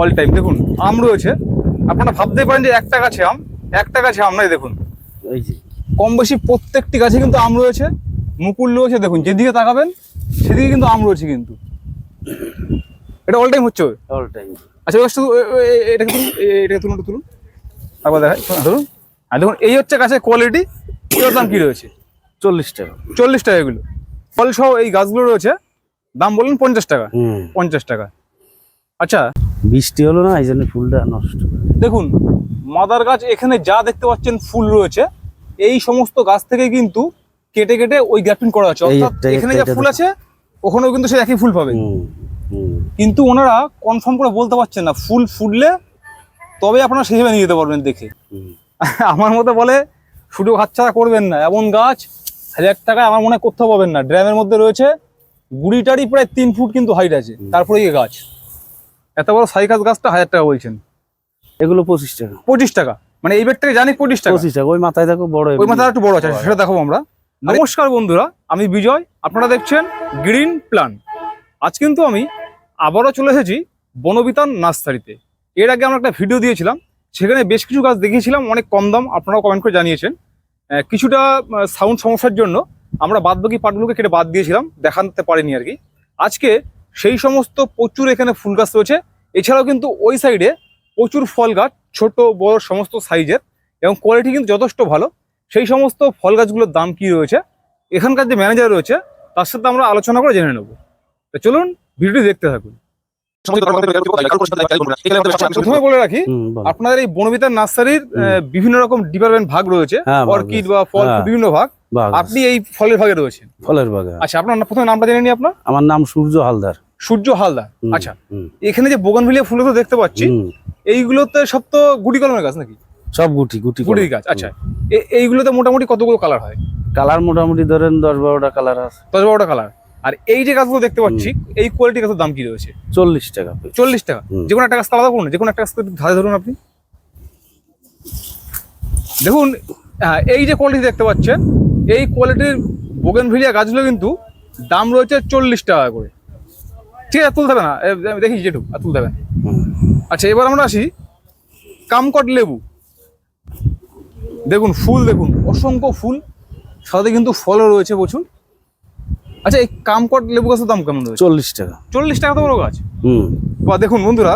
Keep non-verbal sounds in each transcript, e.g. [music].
All time দেখুন আম রয়েছে। আপনারা ভাবতে পারেন যে একটা গাছে আম একটা গাছে আম নাই দেখুন। এই যে। কম বেশি প্রত্যেকটি গাছে কিন্তু আম রয়েছে। মুকুল রয়েছে দেখুন যেদিকে তাকাবেন সেদিকে কিন্তু আম রয়েছে কিন্তু। এটা অল টাইম হচ্ছে? অল টাইম আচ্ছা শুধু এটাকে তুলুন এটাকে তুলুন তুলুন। আবার দেখাই ধরুন। আর দেখুন এই হচ্ছে গাছের কোয়ালিটি এটার দাম কি রয়েছে? চল্লিশ টাকা। চল্লিশ টাকা এগুলো। ফল সহ এই গাছগুলো রয়েছে দাম বলুন পঞ্চাশ টাকা। পঞ্চাশ টাকা। আচ্ছা বৃষ্টি হলো না এই জন্য ফুলটা নষ্ট দেখুন মাদার গাছ এখানে যা দেখতে পাচ্ছেন ফুল রয়েছে এই সমস্ত গাছ থেকে কিন্তু কেটে কেটে ওই গ্যাপিং করা আছে অর্থাৎ এখানে যা ফুল আছে ওখানেও কিন্তু সে একই ফুল পাবে। কিন্তু ওনারা কনফার্ম করে বলতে পারছেন না ফুল ফুটলে তবে আপনারা সেভাবে নিয়ে যেতে পারবেন দেখে। [laughs] আমার মতে বলে শুধু হাতছাড়া করবেন না এমন গাছ হাজার টাকায় আমার মনে হয় কোথাও পাবেন না। ড্রামের মধ্যে রয়েছে গুড়িটারই প্রায় তিন ফুট কিন্তু হাইট আছে তারপরে এই গাছ। এত বড় সাইকাস গাছটা হাজার টাকা বলছেন। এগুলো পঁচিশ টাকা। পঁচিশ টাকা? মানে এই থেকে জানি পঁচিশ টাকা। পঁচিশ টাকা ওই মাথায় দেখো বড় ওই মাথা একটু বড় আছে সেটা দেখাবো আমরা। নমস্কার বন্ধুরা আমি বিজয় আপনারা দেখছেন গ্রিন প্ল্যান। আজ কিন্তু আমি আবারও চলে এসেছি বনবিতান নার্সারিতে। এর আগে আমরা একটা ভিডিও দিয়েছিলাম সেখানে বেশ কিছু গাছ দেখিয়েছিলাম অনেক কম দাম আপনারাও কমেন্ট করে জানিয়েছেন। কিছুটা সাউন্ড সমস্যার জন্য আমরা বাদবাকি পাটগুলোকে কেটে বাদ দিয়েছিলাম দেখাতে পারিনি আর কি। আজকে সেই সমস্ত প্রচুর এখানে ফুল গাছ রয়েছে। এছাড়াও কিন্তু ওই সাইডে প্রচুর ফল গাছ ছোট বড় সমস্ত সাইজের এবং কোয়ালিটি কিন্তু যথেষ্ট ভালো। সেই সমস্ত ফল গাছগুলোর দাম কি রয়েছে? এখানকার যে ম্যানেজার রয়েছে তার সাথে আমরা আলোচনা করে জেনে নেব। তো চলুন ভিডিওটি দেখতে থাকুন। প্রথমে বলে রাখি আপনাদের এই বনবিতার নার্সারির আহ, বিভিন্ন রকম ডিপার্টমেন্ট ভাগ রয়েছে হ্যাঁ, অর্কিড বা ফল হ্যাঁ। বিভিন্ন ভাগ। আপনি এই ফলের ভাগে রয়েছেন। ফলের বাগান আচ্ছা আপনার প্রথমে নামটা জেনে নি আপনার। আমার নাম সূর্য হালদার। সূর্য হালদার। আচ্ছা এখানে যে বোগানভিলিয়া ফুল তো দেখতে পাচ্ছি। এইগুলোতে সব তো গুটি কলমের গাছ নাকি? সব গুটি গুটি গুটির গাছ আচ্ছা। এইগুলোতে মোটামুটি কতগুলো কালার হয়? কালার মোটামুটি ধরেন দশ বারোটা কালার আছে। দশ বারোটা কালার। আর এই যে গাছগুলো দেখতে পাচ্ছি এই কোয়ালিটি গাছের দাম কি রয়েছে? চল্লিশ টাকা চল্লিশ টাকা। যে কোনো একটা গাছ আলাদা করুন যে কোনো একটা গাছ ধারে ধরুন আপনি। দেখুন হ্যাঁ, এই যে কোয়ালিটি দেখতে পাচ্ছেন এই কোয়ালিটির বোগেনভিলিয়া গাছগুলো কিন্তু দাম রয়েছে চল্লিশ টাকা করে। ঠিক আছে তুলতে হবে না। আমি দেখি যেটুকু আর তুলতে হবে। আচ্ছা এবার আমরা আসি কামকট লেবু। দেখুন ফুল দেখুন অসংখ্য ফুল সাথে কিন্তু ফলও রয়েছে প্রচুর। আচ্ছা এই কামকট লেবু গাছের দাম কেমন রয়েছে? চল্লিশ টাকা। চল্লিশ টাকা তো বড় গাছ। হুম। বা দেখুন বন্ধুরা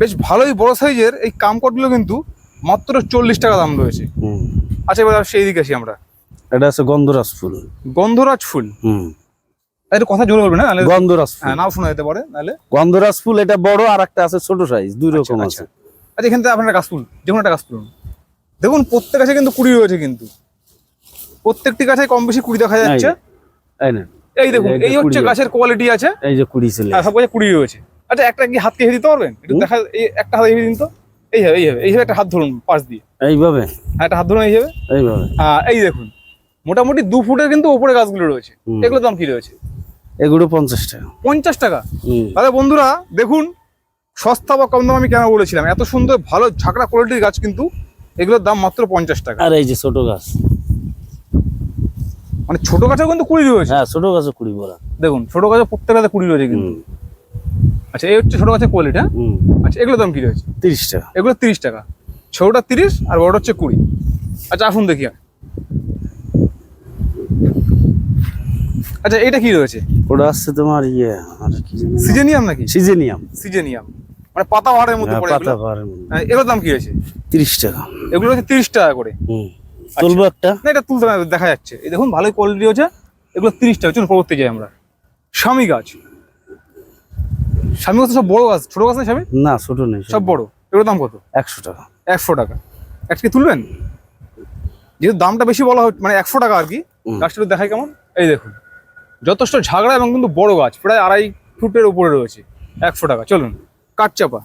বেশ ভালোই বড় সাইজের এই কামকটগুলো কিন্তু মাত্র চল্লিশ টাকা দাম রয়েছে। আচ্ছা এবার সেই দিকে আসি আমরা। এটা আছে গন্ধরাজ ফুল। গন্ধরাজ ফুল। হুম। একটু কথা জোরে বলবেন না? নাহলে গন্ধরাজ ফুল। হ্যাঁ নাও শোনা যেতে পারে নাহলে গন্ধরাজ ফুল এটা বড় আর একটা আছে ছোট সাইজ দুই রকম আচ্ছা, আছে। আচ্ছা এখান থেকে আপনার একটা গাছ যে কোনো একটা দেখুন প্রত্যেক গাছে কিন্তু কুড়ি রয়েছে কিন্তু। প্রত্যেকটি গাছে কম বেশি কুড়ি দেখা যাচ্ছে। এই দেখুন এই হচ্ছে গাছের কোয়ালিটি আছে। এই যে কুড়ি ছেলে হ্যাঁ সব গাছে কুড়ি রয়েছে। আচ্ছা একটা কি হাতকে হেঁটে দিতে পারবেন? একটু দেখা এই একটা হাত হেঁটে দিন তো। এই হবে এইভাবে একটা হাত ধরুন পাশ দিয়ে। এইভাবে? হ্যাঁ একটা হাত ধরুন এইভাবে। এইভাবে? হ্যাঁ এই দেখুন। মোটামুটি দু ফুটের কিন্তু উপরে গাছগুলো রয়েছে। হুম। এগুলোর দাম কি রয়েছে? এগুলো পঞ্চাশ টাকা। পঞ্চাশ টাকা? তাহলে বন্ধুরা দেখুন সস্তা বা কম দাম আমি কেন বলেছিলাম? এত সুন্দর ভালো ঝাঁকড়া কোয়ালিটির গাছ কিন্তু এগুলোর দাম মাত্র পঞ্চাশ টাকা। আর এই যে ছোট গাছ। মানে ছোট গাছেও কিন্তু কুড়ি রয়েছে। হ্যাঁ ছোট গাছে কুড়ি বড়া দেখুন ছোট গাছে প্রত্যেক গাছে কুড়ি রয়েছে কিন্তু। আচ্ছা এই হচ্ছে ছোট গাছের কোয়ালিটি হ্যাঁ? আচ্ছা এগুলোর দাম কি রয়েছে? তিরিশ টাকা। এগুলো তিরিশ টাকা। ছোটটা তিরিশ আর বড়টা হচ্ছে কুড়ি। আচ্ছা আসুন দেখি। আচ্ছা এটা কি রয়েছে? ওটা আসছে তোমার ইয়ে আর কি সিজেনিয়াম নাকি? সিজেনিয়াম। সিজেনিয়াম। মানে পাতা বাহারের মধ্যে হ্যাঁ, পড়ে পাতা। মধ্যে। হ্যাঁ, এগুলোর দাম কি রয়েছে? তিরিশ টাকা। এগুলো হচ্ছে তিরিশ টাকা করে। হুম। তুলবো একটা? না এটা তুলতে দেখা যাচ্ছে। এই দেখুন ভালোই কোয়ালিটি হচ্ছে এগুলো তিরিশ টাকা চলুন পরবর্তী যাই আমরা। স্বামী গাছ। স্বামী গাছ সব বড় গাছ ছোট গাছ না স্বামী? না ছোট নেই সব বড়। এগুলোর দাম কত? একশো টাকা। একশো টাকা। একটা কি তুলবেন? যেহেতু দামটা বেশি বলা হচ্ছে মানে একশো টাকা আর কি। গাছটা দেখাই কেমন। এই দেখুন। যথেষ্ট ঝাগড়া এবং কিন্তু বড় গাছ প্রায় আড়াই ফুটের উপরে রয়েছে একশো টাকা। চলুন কাঠচাপা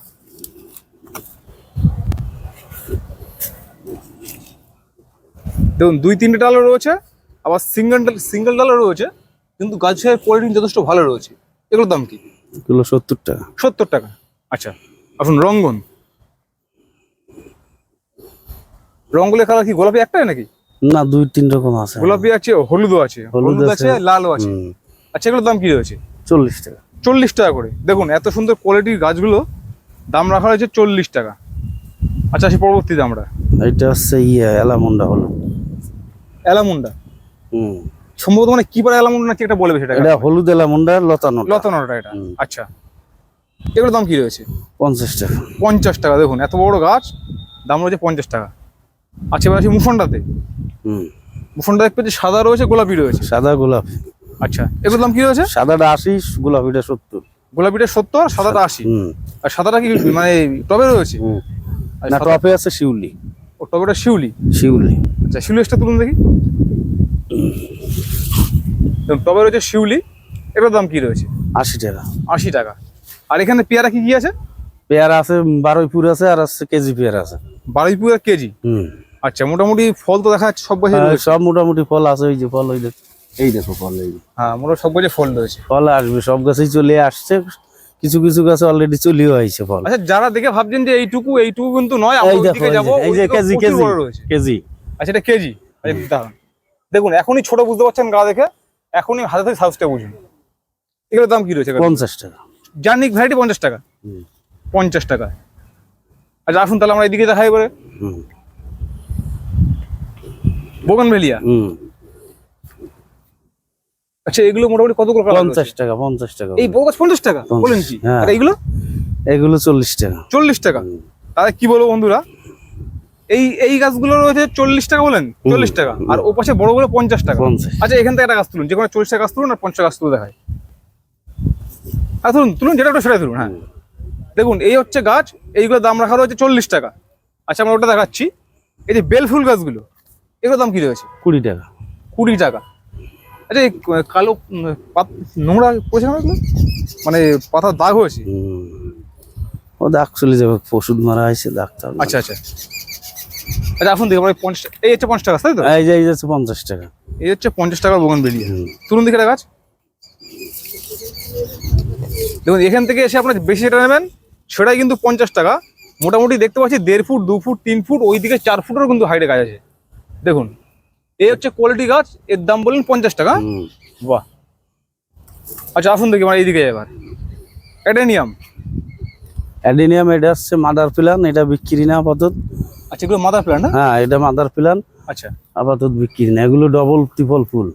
দেখুন দুই তিনটে ডালও রয়েছে আবার সিঙ্গেল ডাল সিঙ্গেল ডালও রয়েছে কিন্তু গাছের কোয়ালিটি যথেষ্ট ভালো রয়েছে। এগুলোর দাম কি? এগুলো সত্তর টাকা। সত্তর টাকা। আচ্ছা আসুন রঙ্গন। রঙ্গলের কালার কি গোলাপি একটাই নাকি? না দুই তিন রকম আছে। গোলাপি আছে হলুদও আছে। হলুদ আছে। লালও আছে। আচ্ছা এগুলোর দাম কি রয়েছে? চল্লিশ টাকা। চল্লিশ টাকা করে। দেখুন এত সুন্দর কোয়ালিটির গাছগুলো দাম রাখা হয়েছে চল্লিশ টাকা। আচ্ছা আসি পরবর্তীতে আমরা এটা হচ্ছে ইয়ে এলামুন্ডা হলুদ। অ্যালামুন্ডা? হুম। সম্ভবত মানে কি পারে অ্যালামুন্ডা নাকি এটা বলবে সেটা এটা হলুদ এলামুন্ডা লতানো লতানোটা এটা। আচ্ছা। এগুলোর দাম কি রয়েছে? পঞ্চাশ টাকা। পঞ্চাশ টাকা দেখুন এত বড় গাছ দাম রয়েছে পঞ্চাশ টাকা। আচ্ছা এবার আসি মুফনটাতে হুম। মুফনটা দেখতে পাচ্ছি সাদা রয়েছে গোলাপি রয়েছে? সাদা গোলাপ। আচ্ছা এগুলোর দাম কি রয়েছে? সাদাটা আশি গোলাপিটা সত্তর। গোলাপিটা সত্তর আর সাদাটা আশি? হুম। আর সাদাটা কি মানে টবে রয়েছে? হুম। আর না টপে আছে শিউলি। ও টবেটা শিউলি? শিউলি। আচ্ছা শিউলি এক্সটা তুলুন দেখি। টবে রয়েছে শিউলি। এটার দাম কি রয়েছে? আশি টাকা। আশি টাকা। আর এখানে পেয়ারা কি কি আছে? পেয়ারা আছে বারোইপুর আছে আর আছে কেজি পেয়ারা আছে। বারোই পুয়ার কেজি? হুম। আচ্ছা মোটামুটি ফল তো দেখা যাচ্ছে সব গাছে সব মোটামুটি ফল আছে ওই যে ফল ওই দেখ এই দেখো ফল এই হ্যাঁ মোটামুটি সব গাছে ফল রয়েছে। ফল আসবে সব গাছেই চলে আসছে। কিছু কিছু গাছে অলরেডি চলেও আইছে ফল। আচ্ছা যারা দেখে ভাবছেন যে এইটুকু এইটুকু কিন্তু নয় আমরা দেখো ওইদিকে এই যে- এই যে কেজি কেজি রয়েছে। কেজি। আচ্ছা এটা কেজি। আচ্ছা, দাঁড়ান। দেখুন এখনই ছোট বুঝতে পারছেন গা দেখে এখনই হাতে থেকে সাউসটা বুঝুন। এগুলোর দাম কি রয়েছে পঞ্চাশ টাকা। জার্নিক ভ্যারাইটি পঞ্চাশ টাকা। হুম। পঞ্চাশ টাকা। আচ্ছা আসুন তাহলে আমরা এদিকে দেখাই এবারে। হুম। আচ্ছা এগুলো মোটামুটি কত করে পঞ্চাশ? টাকা পঞ্চাশ টাকা এই বড় গাছ পঞ্চাশ টাকা বলেন কি? হ্যাঁ। আর এইগুলো এগুলো চল্লিশ টাকা। চল্লিশ টাকা। তাহলে কি বলব বন্ধুরা? এই এই গাছগুলো রয়েছে চল্লিশ টাকা বলেন? চল্লিশ টাকা। আর ও পাশে বড় বড় পঞ্চাশ টাকা। আচ্ছা এখান থেকে একটা গাছ তুলুন। যে কোনো চল্লিশ টাকা গাছ তুলুন আর পঞ্চাশ গাছ তুলে দেখায় হ্যাঁ তুলুন তুলুন যেটা ওটা সেটাই তুলুন হ্যাঁ। দেখুন এই হচ্ছে গাছ এইগুলোর দাম রাখা রয়েছে চল্লিশ টাকা। আচ্ছা আমরা ওটা দেখাচ্ছি। এই যে বেল ফুল গাছগুলো। এগুলোর দাম কি রয়েছে? কুড়ি টাকা। কুড়ি টাকা। আচ্ছা এই কালো নোংরা পড়েছে না মানে পাতার দাগ হয়েছে? ও দাগ চলে যাবে ওষুধ মারা হয়েছে ডাক্তার আচ্ছা আচ্ছা। আচ্ছা আসুন দেখি এই পঞ্চাশ এই হচ্ছে পঞ্চাশ টাকা তাই তো? এই যে এই যাচ্ছে পঞ্চাশ টাকা। এই হচ্ছে পঞ্চাশ টাকার বোগান বেরিয়ে হুম। তুলুন দেখি একটা গাছ। দেখুন এখান থেকে এসে আপনার বেশি যেটা নেবেন সেটাই কিন্তু পঞ্চাশ টাকা। মোটামুটি দেখতে পাচ্ছি দেড় ফুট দু ফুট তিন ফুট ওই দিকে চার ফুটেরও কিন্তু হাইটে গাছ আছে। দেখুন এই হচ্ছে কোয়ালিটি গাছ এর দাম বললেন পঞ্চাশ টাকা। বাহ। আচ্ছা আসুন দেখি আমার এইদিকে এবার। অ্যাডেনিয়াম। অ্যাডেনিয়াম এটা হচ্ছে মাদার প্ল্যান এটা বিক্রি না আপাতত। আচ্ছা এগুলো মাদার প্ল্যান্ট না? হ্যাঁ এটা মাদার প্ল্যান আচ্ছা। আপাতত বিক্রি না এগুলো ডবল ট্রিপল ফুল।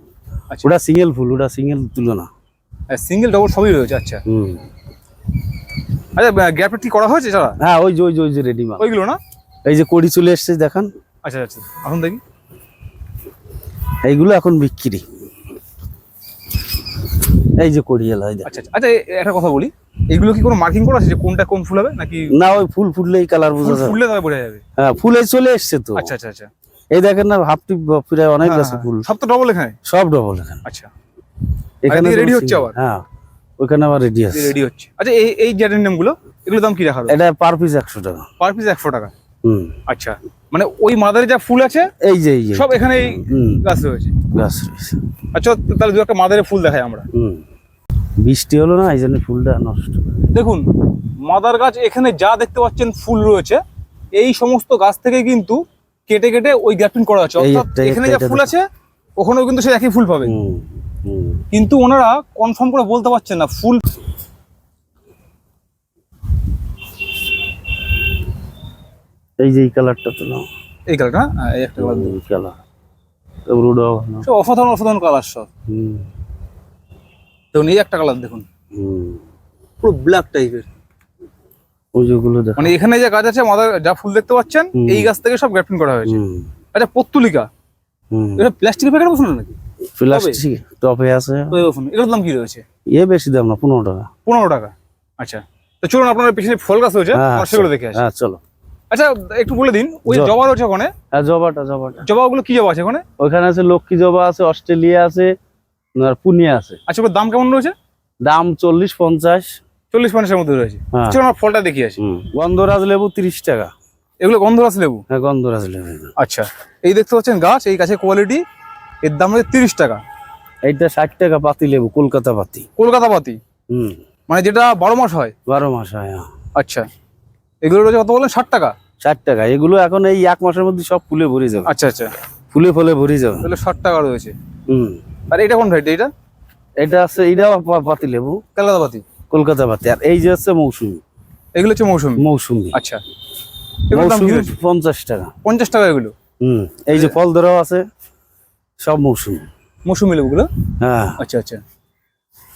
আচ্ছা। ওটা সিঙ্গেল ফুল ওটা সিঙ্গেল তুলনা। সিঙ্গেল ডবল সবই রয়েছে আচ্ছা। হুম। আচ্ছা গ্যাপটা ঠিক করা হয়েছে ছাড়া হ্যাঁ ওই যে ওই যে ওই যে রেডি মাল ওইগুলো না? এই যে কড়ি চলে এসছে দেখান। আচ্ছা আচ্ছা। এখন দেখি। এইগুলো এখন বিক্রি। এই যে এই দেখ। আচ্ছা। আচ্ছা আচ্ছা একটা কথা বলি। এগুলো কি কোনো মার্কিং করা আছে যে কোনটা কোন ফুল হবে নাকি না ওই ফুল ফুটলেই কালার বোঝা যায়। ফুললে তবে বোঝা যাবে। হ্যাঁ ফুলে চলে এসছে তো। আচ্ছা আচ্ছা আচ্ছা। এই দেখেন না হাফ টিপ প্রায় অনেক হ্যাঁ, আছে হ্যাঁ, ফুল। সব তো ডবল এখানে? সব ডবল এখানে। আচ্ছা। এখানে রেডি হচ্ছে আবার? হ্যাঁ ওইখানে আবার রেডি আছে। রেডি হচ্ছে। আচ্ছা এই এই জেডেনিয়ামগুলো এগুলো দাম কি রাখা এটা পার পিস একশো টাকা। পার পিস একশো টাকা। হুম। আচ্ছা। মানে ওই মাদারে যা ফুল আছে এই যে এই যে সব এখানে গাছ রয়েছে। গাছ রয়েছে। আচ্ছা তাহলে দু একটা মাদারে ফুল দেখাই আমরা। বৃষ্টি হলো না এই জন্য ফুলটা নষ্ট। দেখুন মাদার গাছ এখানে যা দেখতে পাচ্ছেন ফুল রয়েছে এই সমস্ত গাছ থেকে কিন্তু কেটে কেটে ওই গ্যাপিং করা আছে অর্থাৎ এখানে যা ফুল আছে ওখানেও কিন্তু সে একই ফুল পাবে কিন্তু ওনারা কনফার্ম করে বলতে পারছেন না ফুল এই যে এই কালারটা তো নাও। এই কালারটা হ্যাঁ এই একটা কালার। এই কালার রোডও ভালো সব অসাধারণ অসাধারণ কালার সব। হুম। দেখুন এই একটা কালার দেখুন। হুম। পুরো ব্ল্যাক টাইপের ওই যেগুলো দেখো। মানে এখানে যে গাছ আছে মাদার যা ফুল দেখতে পাচ্ছেন এই গাছ থেকে সব গ্যাপিং করা হয়েছে। আচ্ছা পত্তুলিকা। হুম। এটা প্লাস্টিকের প্যাকেট বসুন নাকি? প্লাস্টিক টপে আছে। ওই বসুন এগুলোর দাম কি রয়েছে? ইয়ে বেশি দাম না পনেরো টাকা। পনেরো টাকা। আচ্ছা। তো চলুন আপনার পিছনে ফল গাছ রয়েছে হ্যাঁ সেগুলো দেখে আসি। হ্যাঁ চলো। আচ্ছা একটু বলে দিন ওই জবা। রয়েছে ওখানে? হ্যাঁ জবাটা জবাটা। জবাগুলো কি জবা আছে ওখানে? ওইখানে আছে লক্ষ্মী জবা আছে অস্ট্রেলিয়া আছে আর পুনিয়া আছে। আচ্ছা ওগুলোর দাম কেমন রয়েছে? দাম চল্লিশ পঞ্চাশ। চল্লিশ পঞ্চাশের মধ্যে রয়েছে। হ্যাঁ। চলুন আমরা ফলটা দেখি আসি। গন্ধরাজ লেবু তিরিশ টাকা। এগুলো গন্ধরাজ লেবু? হ্যাঁ গন্ধরাজ লেবু। আচ্ছা এই দেখতে পাচ্ছেন গাছ এই গাছের কোয়ালিটি এর দাম হচ্ছে তিরিশ টাকা। এইটা ষাট টাকা পাতি লেবু কলকাতা পাতি। কলকাতা পাতি? হুম। মানে যেটা বারো মাস হয়? বারো মাস হয় হ্যাঁ। আচ্ছা। এগুলো রয়েছে কত বললেন ষাট টাকা? ষাট টাকা। এগুলো এখন এই এক মাসের মধ্যে সব ফুলে ভরে যাবে। আচ্ছা আচ্ছা। ফুলে ফুলে ভরে যাবে। তাহলে ষাট টাকা রয়েছে। হুম। আর এটা কোন ভাইটা এটা এটা আছে পা- পাতি লেবু। কলকাতা পাতি। কলকাতা পাতি। আর এই যে হচ্ছে মৌসুমি। এগুলো হচ্ছে মৌসুমি? মৌসুমি। আচ্ছা। মৌসুমি পঞ্চাশ টাকা। পঞ্চাশ টাকা এগুলো? হুম। এই যে ফল ধরাও আছে সব মৌসুমি। মৌসুমি লেবুগুলো? হ্যাঁ। আচ্ছা আচ্ছা।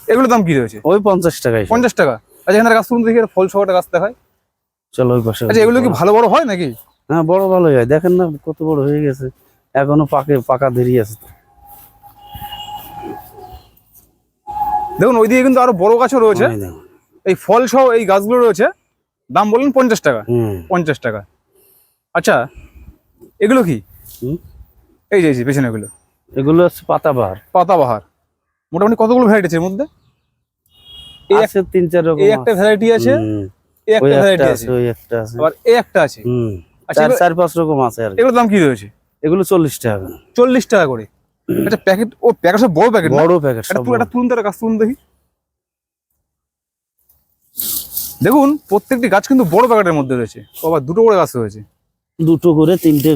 এগুলোর দাম কি রয়েছে? ওই পঞ্চাশ টাকাই। পঞ্চাশ টাকা। আচ্ছা এখানে গাছ দেখি ফল সহ একটা গাছ দেখায়। চলো ওই পাশে আচ্ছা এগুলো কি ভালো বড় হয় নাকি? হ্যাঁ বড় ভালোই হয়। দেখেন না কত বড় হয়ে গেছে। এখনও পাকে পাকা দেরি আছে। দেখুন ওইদিকে কিন্তু আরও বড় গাছও রয়েছে। এই ফল সহ এই গাছগুলো রয়েছে। দাম বললেন পঞ্চাশ টাকা। পঞ্চাশ টাকা। আচ্ছা এগুলো কি। এই যে পেছনে এগুলো। এগুলো হচ্ছে পাতাবাহার। পাতাবাহার। মোটামুটি কতগুলো ভ্যারাইটি আছে এর মধ্যে? এই আছে তিন চার রকম এই একটা ভ্যারাইটি আছে। এই একটা ভ্যারাইটি আছে। আছে ওই একটা আছে। আবার এই একটা আছে? হুম আচ্ছা চার চার পাঁচ রকম আছে আর এগুলোর দাম কি রয়েছে? এগুলো চল্লিশ টাকা চল্লিশ টাকা করে। আচ্ছা প্যাকেট ও প্যাকেট সব বড় প্যাকেট বড় প্যাকেট সব এটা তুলুন তুলুন দেখি। দেখুন প্রত্যেকটি গাছ কিন্তু বড় প্যাকেটের মধ্যে রয়েছে। আবার দুটো করে গাছ রয়েছে। দুটো করে তিনটে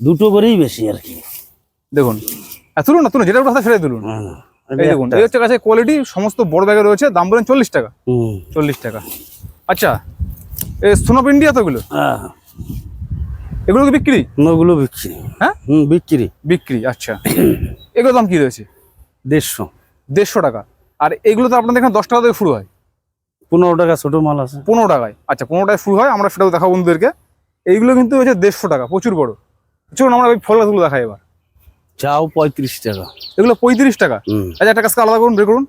দুটো করেই বেশি আর কি। দেখুন। তুলুন না তুলুন যেটা কথা সেটাই তুলুন। হ্যাঁ, এই দেখুন এই হচ্ছে গাছের কোয়ালিটি সমস্ত বড় ব্যাগে রয়েছে দাম বলেন চল্লিশ টাকা। চল্লিশ টাকা। আচ্ছা এই সোনপ ইন্ডিয়া তো এগুলো হ্যাঁ, এগুলো কি বিক্রি? ওগুলো বিক্রি। হ্যাঁ? হুম বিক্রি। বিক্রি আচ্ছা। এগুলো দাম কি রয়েছে? দেড়শো। দেড়শো টাকা। আর এগুলো তো আপনাদের এখানে দশ টাকা থেকে শুরু হয়। পনেরো টাকা ছোট মাল আছে। পনেরো টাকায়। আচ্ছা পনেরো টাকায় শুরু হয় আমরা সেটাও দেখাবো বন্ধুদেরকে। এইগুলো কিন্তু হচ্ছে দেড়শো টাকা প্রচুর বড়। চলুন আমরা ওই ফল গাছগুলো দেখাই এবার। চাও পঁয়ত্রিশ টাকা। এগুলো পঁয়ত্রিশ টাকা। আচ্ছা একটা গাছকে আলাদা করুন বের করুন।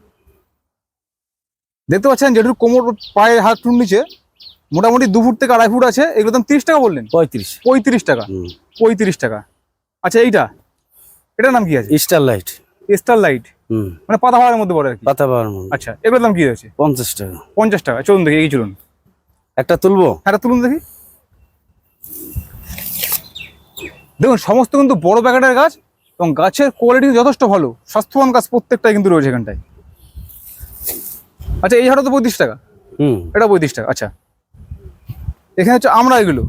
দেখতে পাচ্ছেন যেটুকু কোমর পায়ের হাত টুন নিচে মোটামুটি দু ফুট থেকে আড়াই ফুট আছে এগুলো দাম তিরিশ টাকা বললেন? পঁয়ত্রিশ। পঁয়ত্রিশ টাকা। পঁয়ত্রিশ টাকা। আচ্ছা এইটা? এটার নাম কি আছে? Star light. Star light? মানে পাতা ভাড়ার মধ্যে পড়ে আর কি? পাতা বাহার মন আচ্ছা এগুলোর দাম কি রয়েছে? পঞ্চাশ টাকা। পঞ্চাশ টাকা। চলুন দেখি এই চলুন। একটা তুলবো? একটা তুলুন দেখি। দেখুন সমস্ত কিন্তু বড় প্যাকেটের গাছ এবং গাছের কোয়ালিটি যথেষ্ট ভালো। স্বাস্থ্যবান গাছ প্রত্যেকটাই কিন্তু রয়েছে এখানটায়। আচ্ছা এই হাটও তো পঁয়ত্রিশ টাকা। হুম। এটা পঁয়ত্রিশ টাকা আচ্ছা। এখানে হচ্ছে আমরা এগুলো।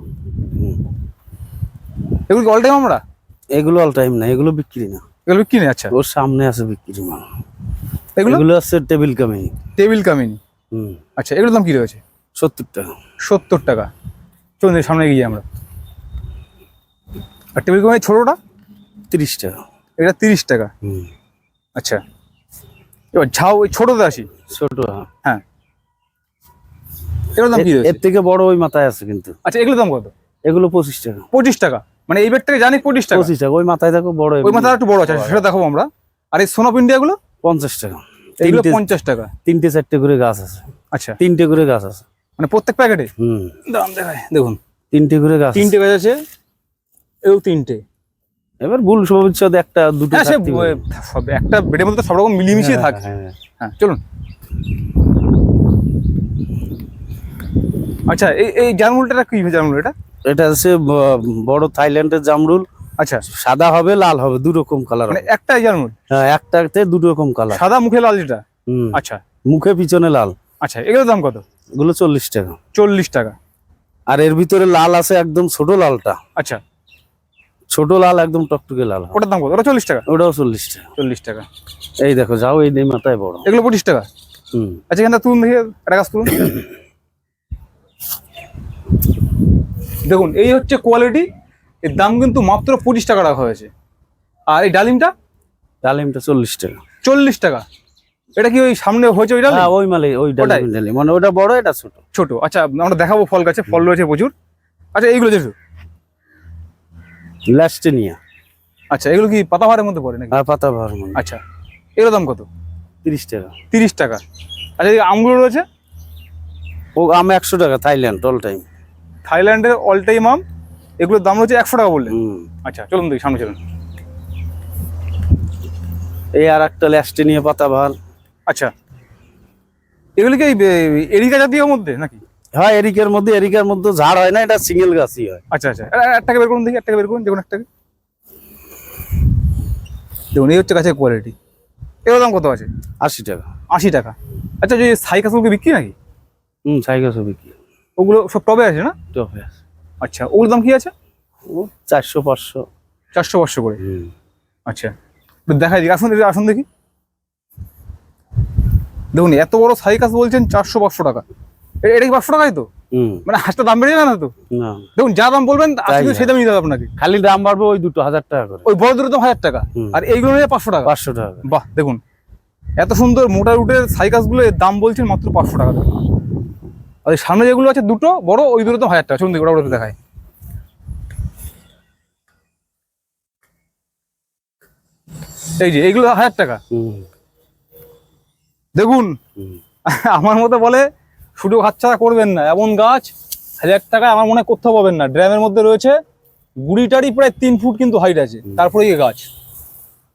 এগুলো অল টাইম আমরা? এগুলো অল টাইম না এগুলো বিক্রি না। এগুলো কিনে আচ্ছা। ওর সামনে আছে বিক্রি মাল। এগুলো? এগুলো আছে টেবিল কামিনি। টেবিল কামিনি। হুম। আচ্ছা এগুলোর দাম কি রয়েছে? সত্তর টাকা। সত্তর টাকা। চলুন সামনে গিয়ে আমরা। আর টেবিল কামিনি ছোটোটা? তিরিশ টাকা। এটা তিরিশ টাকা। হুম। আচ্ছা। এবার ঝাউ ওই ছোটোতে আসি। ছোট হ্যাঁ। হ্যাঁ। এগুলোর দাম কি এর- রয়েছে? এর থেকে বড় ওই মাথায় আছে কিন্তু। আচ্ছা এগুলোর দাম কত? এগুলো পঁচিশ টাকা। পঁচিশ টাকা। মানে এই বেড থেকে জানি পঁচিশ টাকা। পঁচিশ টাকা। ওই মাথায় দেখো বড় ওই মাথা একটু বড় আছে সেটা দেখাবো আমরা। আর এই সোনাপ ইন্ডিয়াগুলো পঞ্চাশ টাকা। এগুলো পঞ্চাশ টাকা। তিনটে চারটে করে গাছ আছে। আচ্ছা। তিনটে করে গাছ আছে। মানে প্রত্যেক প্যাকেটে? হুম। দাম দেখায় দেখুন। তিনটে করে গাছ তিনটে গাছ আছে এও তিনটে। এবার ভুল ভবিষ্যৎ একটা দুটো হ্যাঁ সে সব একটা বেডের মধ্যে সব রকম মিলিয়ে হ্যাঁ, থাকে। হ্যাঁ, হ্যাঁ। চলুন। আচ্ছা এই এই জামরুলটা কি জামরুল এটা? এটা হচ্ছে বড় থাইল্যান্ডের জামরুল। আচ্ছা। সাদা হবে লাল হবে দু রকম কালার মানে একটাই জামরুল? হ্যাঁ একটাতে দু রকম কালার সাদা মুখে লাল যেটা? আচ্ছা। মুখে পিছনে লাল। আচ্ছা এগুলোর দাম কত? এগুলো চল্লিশ টাকা। চল্লিশ টাকা। আর এর ভিতরে লাল আছে একদম ছোট লালটা। আচ্ছা। ছোট লাল একদম টকটকে লাল ওটার দাম কত? ওটা চল্লিশ টাকা? ওটাও চল্লিশ টাকা। চল্লিশ টাকা। এই দেখো যাও এই নেই মাথায় বড়। এগুলো পঁচিশ টাকা? হুম। আচ্ছা এখানটা তুলুন দেখি একটা গাছ তুলুন। দেখুন এই হচ্ছে কোয়ালিটি এর দাম কিন্তু মাত্র পঁচিশ টাকা রাখা হয়েছে। আর এই ডালিমটা? ডালিমটা চল্লিশ টাকা। চল্লিশ টাকা। এটা কি ওই সামনে হয়েছে ওই ডালিম? হ্যাঁ ওই মালে ওই ডালিম ডালিম। মানে ওটা বড় এটা ছোট। ছোট আচ্ছা আমরা দেখাবো ফল গাছে ফল রয়েছে প্রচুর। আচ্ছা এইগুলো যেহেতু ল্যাস্টেনিয়া আচ্ছা এগুলো কি পাতাভারের মধ্যে পড়ে নাকি? আর পাতা বাহার মানে আচ্ছা এগুলো দাম কত? তিরিশ টাকা। তিরিশ টাকা। আচ্ছা এই আমগুলো রয়েছে? ও আম একশো টাকা থাইল্যান্ড অল টাইম থাইল্যান্ডের অল টাইম আম এগুলোর দাম হচ্ছে একশো টাকা বললেন। হুম। আচ্ছা চলুন দেখি সামনে চলুন। এই আর একটা ল্যাস্টেনিয়া পাতা বাহার আচ্ছা এগুলো কি এরিকা জাতীয় মধ্যে নাকি? হ্যাঁ এরিকের মধ্যে এরিকার মধ্যে ঝাড় হয় না এটা সিঙ্গেল গাছই হয়। আচ্ছা আচ্ছা। একটাকে বের করুন দেখি একটাকে বের করুন কোনো একটাকে দেখুন এই হচ্ছে গাছের কোয়ালিটি এগুলোর দাম কত আছে? আশি টাকা। আশি টাকা। আচ্ছা যে সাই সাইকাসগুলো বিক্রি নাকি? হুম সাইকেল ছবি কি ওগুলো সব টবে আছে না? টপে আছে। আচ্ছা ওগুলোর দাম কি আছে? ও চারশো পাঁচশো। চারশো পাঁচশো করে। হুম। আচ্ছা দেখাই দিই। আসুন আসুন দেখি। দেখুন এত বড় সাই সাইকাস বলছেন চারশো পাঁচশো টাকা। এটা কি পাঁচশো টাকাই তো? মানে হাঁসটা দাম বেড়ে না তো? দেখুন যা দাম বলবেন তাই সেই দামই দিতে হবে আপনাকে। খালি দাম বাড়বে ওই দুটো হাজার টাকা করে। ওই বড় দুটো হাজার টাকা। আর এইগুলো নিয়ে পাঁচশো টাকা। পাঁচশো টাকা বাহ দেখুন। এত সুন্দর মোটা রুটের সাইকাসগুলো দাম বলছেন মাত্র পাঁচশো টাকা আর এই সামনে যেগুলো আছে দুটো বড় ওই দুটো তো হাজার টাকা। দেখি ওটা ওটা দেখায় এই যে এইগুলো হাজার টাকা। দেখুন। আমার মতো বলে শুধু হাতছাড়া করবেন না। এমন গাছ হাজার টাকায় আমার মনে কোথাও পাবেন না। ড্রামের মধ্যে রয়েছে গুড়িটারই প্রায় তিন ফুট কিন্তু হাইট আছে। তারপরে এই গাছ।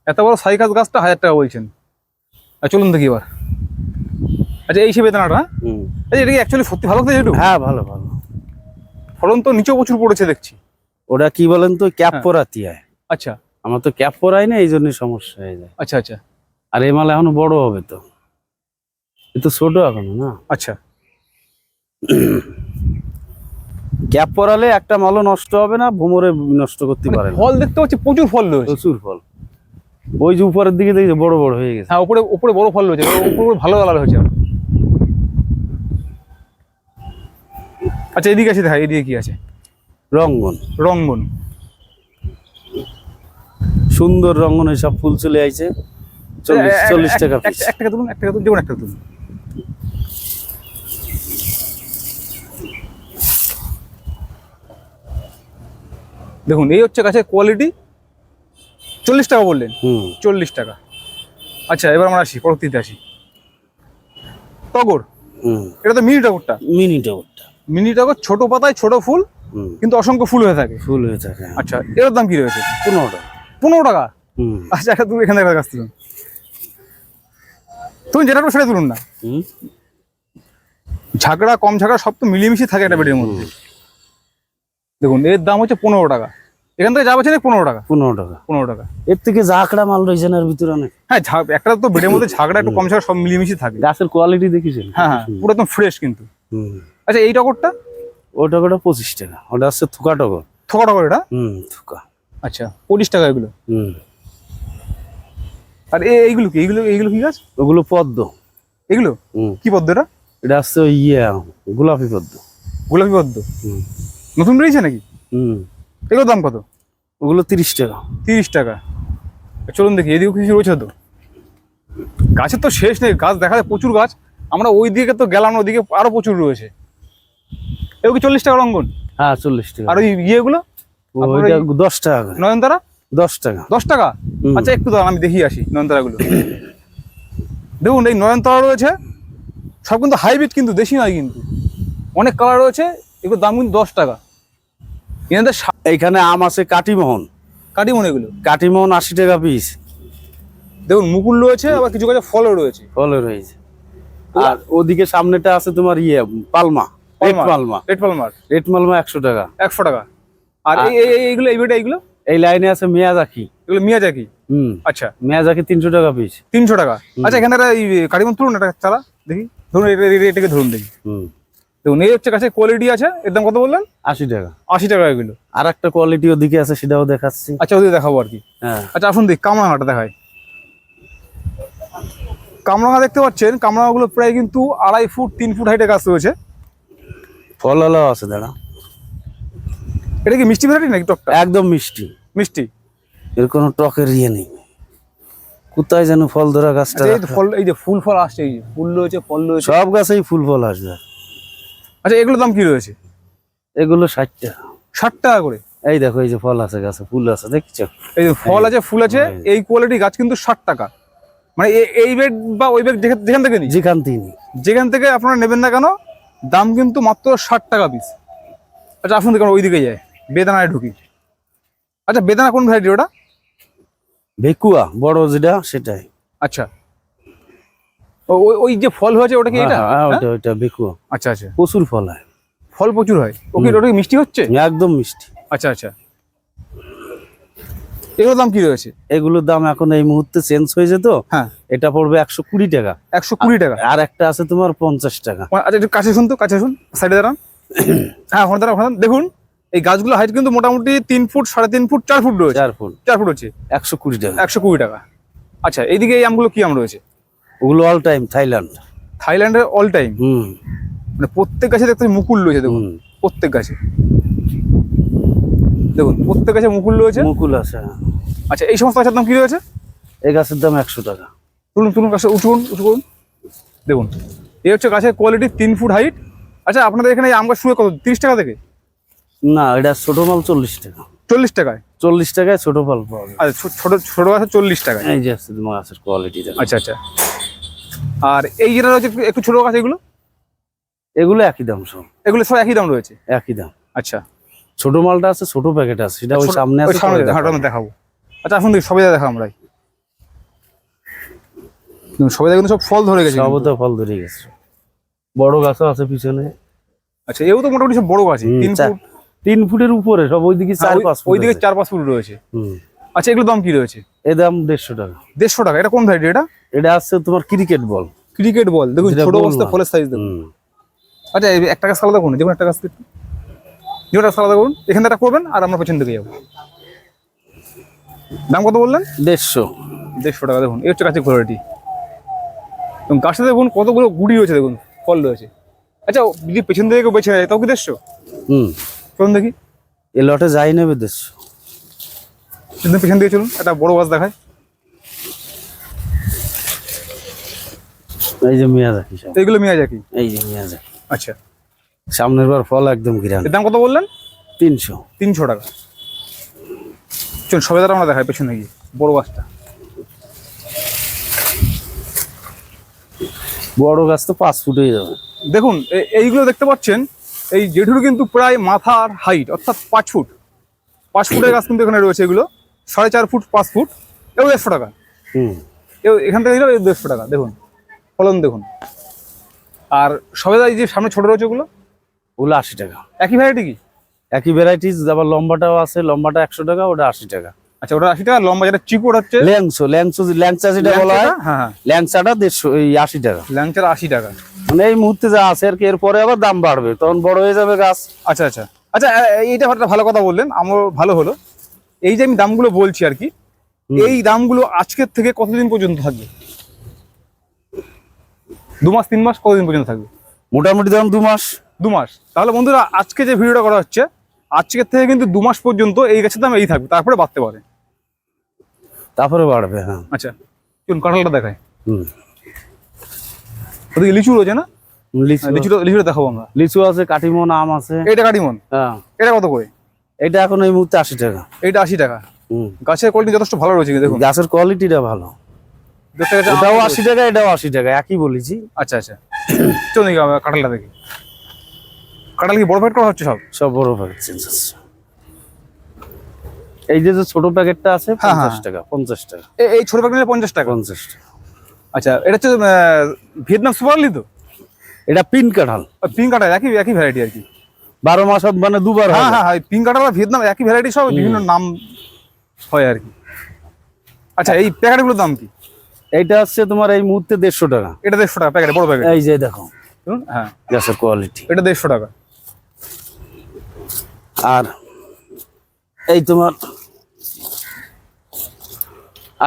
এত বড় সাইকাস গাছটা হাজার টাকা বলছেন। আর চলুন দেখি এবার। আচ্ছা এই সে বেদনাটা হ্যাঁ? হুম। আচ্ছা এটা কি অ্যাকচুয়ালি সত্যি ভালো একটু হ্যাঁ ভালো ভালো। ফলন তো নিচেও প্রচুর পড়েছে দেখছি। ওটা কি বলেন তো ক্যাপ হ্যাঁ। পরাতি হয় আচ্ছা। আমার তো ক্যাপ পরাই না এই জন্য সমস্যা হয়ে যায়। আচ্ছা আচ্ছা। আর এই মাল এখনও বড় হবে তো। এ তো ছোট এখনও না? আচ্ছা। ক্যাপ পরালে একটা মালও নষ্ট হবে না ভোমরে নষ্ট করতে মানে পারে ফল দেখতে পাচ্ছি প্রচুর ফল রয়েছে। প্রচুর ফল। ওই যে উপরের দিকে দেখছি বড় বড় হয়ে গেছে। হ্যাঁ উপরে উপরে বড় ফল রয়েছে উপরে উপরে ভালো কালার হয়েছে। আচ্ছা এদিকে আছে দেখা এদিকে কি আছে? রঙ্গন। রঙ্গন। সুন্দর রঙ্গন সব ফুল চলে আইছে। চল্লিশ চল্লিশ টাকা একটা টাকা তুলুন এক টাকা তুলুন যেমন একটা তুলুন। দেখুন এই হচ্ছে গাছের কোয়ালিটি চল্লিশ টাকা বললেন। হুম। চল্লিশ টাকা। আচ্ছা এবার আমরা আসি পরবর্তীতে আসি। টগর। এটা তো মিনি টগরটা। মিনি টগরটা। মিনি টগর ছোট পাতায় ছোট ফুল কিন্তু অসংখ্য ফুল হয়ে থাকে। ফুল হয়ে থাকে আচ্ছা এর দাম কি রয়েছে? পনেরো টাকা। পনেরো টাকা? আচ্ছা একটা তুলুন এখানে একটা গাছ তুলুন। তুলুন যেটা সেটা তুলুন না। ঝাগড়া কম ঝাগড়া সব তো মিলিয়ে মিশিয়ে থাকে একটা বেডের মধ্যে। দেখুন এর দাম হচ্ছে পনেরো টাকা। এখান থেকে যা পাচ্ছেন পনেরো টাকা। পনেরো টাকা। পনেরো টাকা। এর থেকে ঝাঁকড়া মাল রয়েছে না ভিতরে অনেক? হ্যাঁ একটা তো বেডের মধ্যে [coughs] ঝাগড়া একটু কম সব মিলিমিশি থাকে। গাছের কোয়ালিটি দেখিছেন? হ্যাঁ হ্যাঁ পুরো একদম ফ্রেশ কিন্তু। আচ্ছা এই টগরটা? ওই টগরটা পঁচিশ টাকা। ওটা হচ্ছে থুকা টগর। থোকা টগর এটা? হুম থুকা। আচ্ছা পঁচিশ টাকা এগুলো। হুম। আর এইগুলো কি? এইগুলো এইগুলো কি গাছ? ওগুলো পদ্ম। এগুলো? হুম। কি পদ্ম এটা? এটা হচ্ছে ওই ইয়ে গোলাপি পদ্ম। গোলাপি পদ্ম। হুম। নতুন বেরিয়েছে নাকি? হুম। এগুলোর দাম কত? ওগুলো তিরিশ টাকা। তিরিশ টাকা। চলুন দেখি এদিকেও কিছু রয়েছে তো। গাছের তো শেষ নেই গাছ দেখা যায় প্রচুর গাছ। আমরা ওই দিকে তো গেলাম না ওদিকে আরও প্রচুর রয়েছে। এগুলো কি চল্লিশ টাকা রঙ্গন? হ্যাঁ চল্লিশ টাকা। আর ওই ইয়েগুলো? দশ টাকা। নয়নতারা? দশ টাকা। দশ টাকা? আচ্ছা একটু দাঁড়ান আমি দেখি আসি নয়নতারাগুলো। দেখুন এই নয়নতারা রয়েছে সব কিন্তু হাইব্রিড কিন্তু দেশি নয় কিন্তু। অনেক কালার রয়েছে এগুলো দাম কিন্তু দশ টাকা। এইখানে আম আছে কাটিমোহন কাটি মনে এগুলো? কাটিমোহন আশি টাকা পিস দেখুন মুকুল রয়েছে আবার কিছু গাছে ফলও রয়েছে। ফলে রয়েছে। আর ওদিকে সামনেটা আছে তোমার ইয়ে Palmer red Palmer. Red Palmer. Red Palmer একশো টাকা। একশো টাকা। আর এই এই- এই- এইগুলো এইগুলো? এই লাইনে আছে মেয়াজাকি। এগুলো মিয়াজাকি? হুম। আচ্ছা। মেয়াজাকি তিনশো টাকা পিস তিনশো টাকা। আচ্ছা এখানে একটা কারিমন তুলুন চালা দেখি। ধরুন এটা- এটা- এটাকে ধরুন দেখি। হুম। দেখুন এই হচ্ছে কাছে কোয়ালিটি আছে। এর দাম কত বললেন? আশি টাকা। আশি টাকা এগুলো আর একটা কোয়ালিটি ওদিকে আছে সেটাও দেখাচ্ছি। আচ্ছা ওদের দেখাবো আর কি। হ্যাঁ। আচ্ছা আসুন দেখি কামরাঙাটা দেখায় কামরাঙা দেখতে পাচ্ছেন কামরাঙাগুলো প্রায় কিন্তু আড়াই ফুট তিন ফুট হাইটে গাছ রয়েছে। ফলালাও আছে দাঁড়া। এটা কি মিষ্টি ভ্যারাইটি নাকি টকটা? একদম মিষ্টি। মিষ্টি। এর কোনো টকের ইয়ে নেই। কোথায় যেন ফল ধরা গাছটা আচ্ছা এই ফল এই যে ফুল ফল আসছে এই ফুল রয়েছে ফল রয়েছে। সব গাছেই ফুল ফল আসবে। আচ্ছা এগুলোর দাম কি রয়েছে? এগুলো ষাট টাকা। ষাট টাকা করে? এই দেখো এই যে ফল আছে গাছে ফুল আছে দেখছ? এই যে ফল আছে ফুল আছে এই। এই কোয়ালিটি গাছ কিন্তু ষাট টাকা। মানে এই বেড বা ওই বেড যেখান থেকে নিই যেখান তিনি যেখান থেকে আপনারা নেবেন না কেন দাম কিন্তু মাত্র ষাট টাকা পিস আচ্ছা আসুন দেখুন ওইদিকে যায় বেদানায় ঢুকি। আচ্ছা বেদানা কোন ভ্যারাইটি ওটা? ভেকুয়া বড় যেটা সেটাই। আচ্ছা। ওই ওই যে ফল হয়েছে ওটা কি হ্যাঁ, এটা? হ্যাঁ, হ্যাঁ? ওইটা ওইটা ভেকুয়া আচ্ছা আচ্ছা। প্রচুর ফল হয়। ফল প্রচুর হয়? ওকে ওটা কি মিষ্টি হচ্ছে? একদম মিষ্টি। আচ্ছা আচ্ছা। এগুলোর দাম কি রয়েছে? এগুলোর দাম এখন এই মুহূর্তে চেঞ্জ হয়েছে তো। হ্যাঁ। এটা পড়বে একশো কুড়ি টাকা। একশো কুড়ি টাকা? আর একটা আছে তোমার পঞ্চাশ টাকা। আচ্ছা একটু কাছে শুন তো কাছে শুন। সাইডে দাঁড়ান। হ্যাঁ ওখানে দাঁড়ান ওখানে দেখুন এই গাছগুলো হাইট কিন্তু মোটামুটি তিন ফুট সাড়ে তিন ফুট চার ফুট রয়েছে। চার ফুল চার ফুট হচ্ছে। একশো কুড়ি টাকা। একশো কুড়ি টাকা। আচ্ছা এইদিকে এই আমগুলো কি আম রয়েছে? ওগুলো অল টাইম থাইল্যান্ড থাইল্যান্ডের অল টাইম হুম। মানে প্রত্যেক গাছে দেখতে মুকুল রয়েছে দেখুন। প্রত্যেক গাছে। দেখুন প্রত্যেক গাছে মুকুল রয়েছে? মুকুল আছে হ্যাঁ। আচ্ছা এই সমস্ত গাছের দাম কি রয়েছে? এই গাছের দাম একশো টাকা। তুলুন তুলুন গাছে উঁচু করুন উঁচু করুন দেখুন এই হচ্ছে গাছের কোয়ালিটি তিন ফুট হাইট আচ্ছা আপনাদের এখানে এই আম গাছ শুরু কত? তিরিশ টাকা থেকে? না এটা ছোট মাল চল্লিশ টাকা। চল্লিশ টাকায়? চল্লিশ টাকায় ছোট মাল পাওয়া যায়। আচ্ছা ছোট ছোট গাছে চল্লিশ টাকায়। এই যে গাছের কোয়ালিটি আচ্ছা আচ্ছা। আর এই যেটা রয়েছে একটু- ছোট গাছ এগুলো? এগুলো একই দাম সব। এগুলো সব একই দাম রয়েছে? একই দাম। আচ্ছা। ছোট মালটা আছে ছোট প্যাকেট আছে সেটা ওই সামনে আছে সামনে দেখাবো। আচ্ছা এখন দেখি সবাই দেখা আমরা সবাই কিন্তু সব ফল ধরে গেছে সব তো ফল ধরে গেছে। বড় গাছও আছে পিছনে। আচ্ছা এও তো মোটামুটি সব বড় গাছই তিন চার- ফুট তিন ফুটের উপরে সব ওইদিকে চার হ্যাঁ, পাঁচ ফুট ওইদিকে। চার পাঁচ ফুট রয়েছে। আচ্ছা এগুলো দাম কি রয়েছে? এর দাম দেড়শো টাকা। দেড়শো টাকা এটা কোন ভ্যারাইটি এটা? এটা আছে তোমার ক্রিকেট বল ক্রিকেট বল দেখুন ছোট অবস্থা ফলের সাইজ দেখুন। আচ্ছা এই একটা গাছ আলাদা করুন যেমন একটা গাছ দেখুন। যেমন একটা আলাদা করুন এখান একটা করবেন আর আমরা পেছন দিকে যাব। দাম কত বললেন? দেড়শো। দেড়শো টাকা দেখুন এই হচ্ছে গাছের কোয়ালিটি এবং গাছে দেখুন কতগুলো গুড়ি রয়েছে দেখুন ফল রয়েছে। আচ্ছা যদি পেছন দিকে বেছে নেয় তাও কি দেড়শো? হুম। চলুন দেখি। এ লটে যাই নেবে দেড়শো। পেছন দিকে চলুন একটা বড় গাছ দেখায়। এই যে মিয়াজাকি সব। এইগুলো মিয়াজাকি এই যে মিয়াজাকি আচ্ছা। সামনের বার ফল একদম গিরান। দাম কত বললেন? তিনশো। তিনশো টাকা। চলুন সবাই দ্বারা আমরা দেখাই পেছনে গিয়ে। বড় গাছটা। বড় গাছ তো পাঁচ ফুট হয়ে যাবে। দেখুন এইগুলো দেখতে পাচ্ছেন এই জেঠুর কিন্তু প্রায় মাথার হাইট অর্থাৎ পাঁচ ফুট। পাঁচ ফুটের গাছ কিন্তু এখানে রয়েছে এগুলো। সাড়ে চার ফুট পাঁচ ফুট। এও দেড়শো টাকা। হুম। এখান থেকে নিলেও দেড়শো টাকা দেখুন। ফলন দেখুন। আর সবেদা এই যে সামনে ছোট রয়েছে ওগুলো? ওগুলো আশি টাকা। একই ভ্যারাইটি কি? একই ভ্যারাইটিস আবার লম্বাটাও আছে লম্বাটা একশো টাকা ওটা আশি টাকা। আচ্ছা ওটা আশি টাকা লম্বা যেটা চিকু ওটা হচ্ছে? ল্যাংসো ল্যাংসো ল্যাংচা যেটা বলা হয় হ্যাঁ ল্যাংচাটা দেড়শো আশি টাকা। ল্যাংচার আশি টাকা। মানে এই মুহূর্তে যা আছে আর কি এরপরে আবার দাম বাড়বে তখন বড় হয়ে যাবে গাছ। আচ্ছা আচ্ছা। আচ্ছা এ- এইটা একটা ভালো কথা বললেন আমার ভালো হলো। এই যে আমি দামগুলো বলছি আর কি। এই দামগুলো আজকের থেকে কতদিন পর্যন্ত থাকবে? দু মাস তিন মাস কতদিন পর্যন্ত থাকবে? মোটামুটি দাম দু মাস। দু মাস। তাহলে বন্ধুরা আজকে যে ভিডিওটা করা হচ্ছে আজকের থেকে কিন্তু দু মাস পর্যন্ত এই গাছের দাম এই থাকবে তারপরে বাড়তে পারে। তারপরে বাড়বে হ্যাঁ। আচ্ছা চলুন কাঁঠালটা দেখায় হুম। ওদিকে লিচু রয়েছে না? লিচু হ্যাঁ, লিচুটা দেখাবো আমরা। লিচু আছে কাটিমন আম আছে। কাটিমন? হ্যাঁ। এটা কত করে? এটা এখন এই মুহূর্তে আশি টাকা। আশি টাকা। হুম। গাছের কোয়ালিটি যথেষ্ট ভালো রয়েছে দেখুন? গাছের কোয়ালিটিটা ভালো। গেছে আশি টাকা এটাও আশি টাকা একই বলেছি। আচ্ছা আচ্ছা। চলুন দেখি কাঁঠালটা দেখি। কাঁঠাল কি বড় প্যাকেট করা হচ্ছে সব? সব বড় প্যাকেট এই যে যে ছোট প্যাকেটটা আছে হ্যাঁ, হ্যাঁ। পঞ্চাশ টাকা পঞ্চাশ টাকা। এই ছোট প্যাকেট পঞ্চাশ টাকা। পঞ্চাশ টাকা। আচ্ছা এটা হচ্ছে ভিয়েতনাম সুপারলি তো? এটা পিন কাঁঠাল। পিঙ্ক কাঁঠাল একই একই ভ্যারাইটি আর কি। বারো মাস মানে দুবার হ্যাঁ হয় হ্যাঁ হ্যাঁ পিঙ্ক কাঁঠাল আর ভিয়েতনাম একই ভ্যারাইটি সব বিভিন্ন নাম হয় আর কি। আচ্ছা এই প্যাকেটগুলোর দাম কি? এইটা হচ্ছে তোমার এই মুহূর্তে দেড়শো টাকা। এটা দেড়শো টাকা প্যাকেট বড় প্যাকেট? এই যে দেখো। হ্যাঁ। গ্যাসের কোয়ালিটি এটা দেড়শো টাকা। আর এই তোমার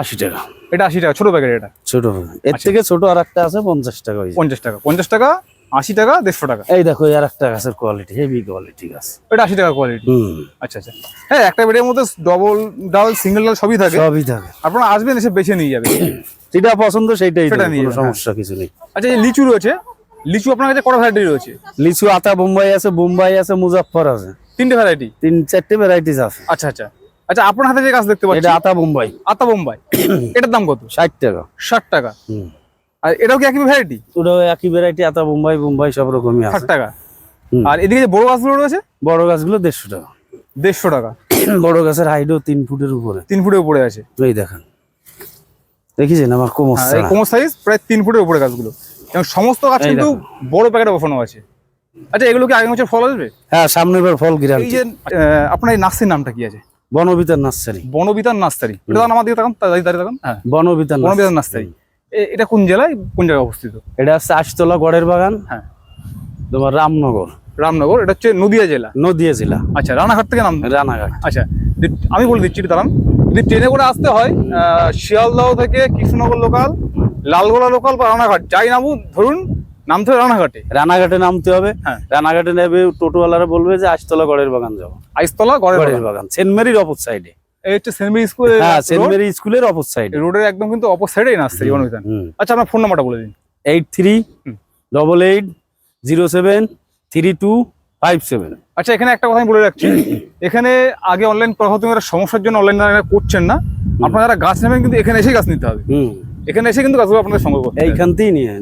আশি টাকা। এটা আশি টাকা ছোট প্যাকেট এটা। ছোট প্যাকেট। এর থেকে ছোট আর একটা আছে পঞ্চাশ টাকা ওই পঞ্চাশ টাকা পঞ্চাশ টাকা আশি টাকা দেড়শো টাকা। এই দেখো আর একটা গাছের কোয়ালিটি হেভি কোয়ালিটি গাছ। এটা আশি টাকা কোয়ালিটি হুম। আচ্ছা আচ্ছা। হ্যাঁ একটা বেডের মধ্যে ডবল ডাল সিঙ্গেল ডাল সবই থাকে। সবই থাকে। আপনারা আসবেন এসে বেছে নিয়ে যাবেন। যেটা পছন্দ সেইটাই সেটা নিয়ে হ্যাঁ। সমস্যা কিছু নেই। আচ্ছা এই লিচু রয়েছে? লিচু আপনার কাছে কটা ভ্যারাইটি রয়েছে? লিচু আতা বোম্বাই আছে বোম্বাই আছে মুজাফফর আছে। তিনটে ভ্যারাইটি তিন চারটে ভ্যারাইটিস আছে। আচ্ছা আচ্ছা। আচ্ছা আপনার হাতে যে গাছ দেখতে পাচ্ছি এটা আতা বোম্বাই। আতা বোম্বাই। এটার দাম কত? ষাট টাকা। ষাট টাকা। হুম। আর এটাও কি একই ভ্যারাইটি ওটাও একই ভ্যারাইটি আতা বোম্বাই বোম্বাই সব রকমই ষাট আছে। টাকা। আর এদিকে যে বড় গাছগুলো রয়েছে? বড় গাছগুলো দেড়শো টাকা। দেড়শো টাকা। বড় গাছের হাইটও তিন ফুটের উপরে। তিন ফুটের উপরে আছে। এই দেখেন। দেখিছেন আমার কোমর হ্যাঁ, ছাড়া। কোমর সাইজ প্রায় তিন ফুটের উপরে গাছগুলো এবং সমস্ত গাছ কিন্তু বড় প্যাকেটে বসানো আছে। আচ্ছা এগুলো কি আগামী বছর ফল আসবে? হ্যাঁ সামনের বার ফল এই যে আপনার এই নার্সির নামটা কি আছে? বনবিতার নার্সারি। বনবিতান নার্সারি। এটা আমার দিকে তাকান দাঁড়িয়ে তাকান। হ্যাঁ। বনবিতার বনবিতান নার্সারি। এটা কোন জেলায় কোন জায়গায় অবস্থিত? এটা হচ্ছে আশতলা গড়ের বাগান। হ্যাঁ। তোমার রামনগর। রামনগর এটা হচ্ছে নদিয়া জেলা। নদিয়া জেলা। আচ্ছা রানাঘাট থেকে নাম রানাঘাট। আচ্ছা আমি বলে দিচ্ছি দাঁড়ান। যদি ট্রেনে করে আসতে হয় শিয়ালদহ থেকে কৃষ্ণনগর লোকাল লালগোলা লোকাল বা রানাঘাট যাই নামু ধরুন নামতে হবে রানাঘাটে। রানাঘাটে নামতে হবে। হ্যাঁ। রানাঘাটে নেবে টোটোওয়ালারা বলবে যে আইসতলা গড়ের বাগান যাব আইসতলা গড়ের বাগান। সেন্ট মেরির অপর সাইডে হচ্ছে সেন্ট মেরি স্কুল হ্যাঁ সেন্ট স্কুলের অপর সাইডে রোডের একদম কিন্তু অপর সাইডেই আচ্ছা আপনার ফোন নাম্বারটা বলে দিন। Eight three double eight zero seven three two five seven. আচ্ছা এখানে একটা কথা আমি বলে রাখছি। এখানে আগে অনলাইন একটা সমস্যার জন্য অনলাইন করছেন না। আপনারা যারা গাছ নেবেন কিন্তু এখানে এসে গাছ নিতে হবে। এখানে এসে কিন্তু গাছগুলো আপনাদের সংগ্রহ করতে এইখান থেকেই নিয়ে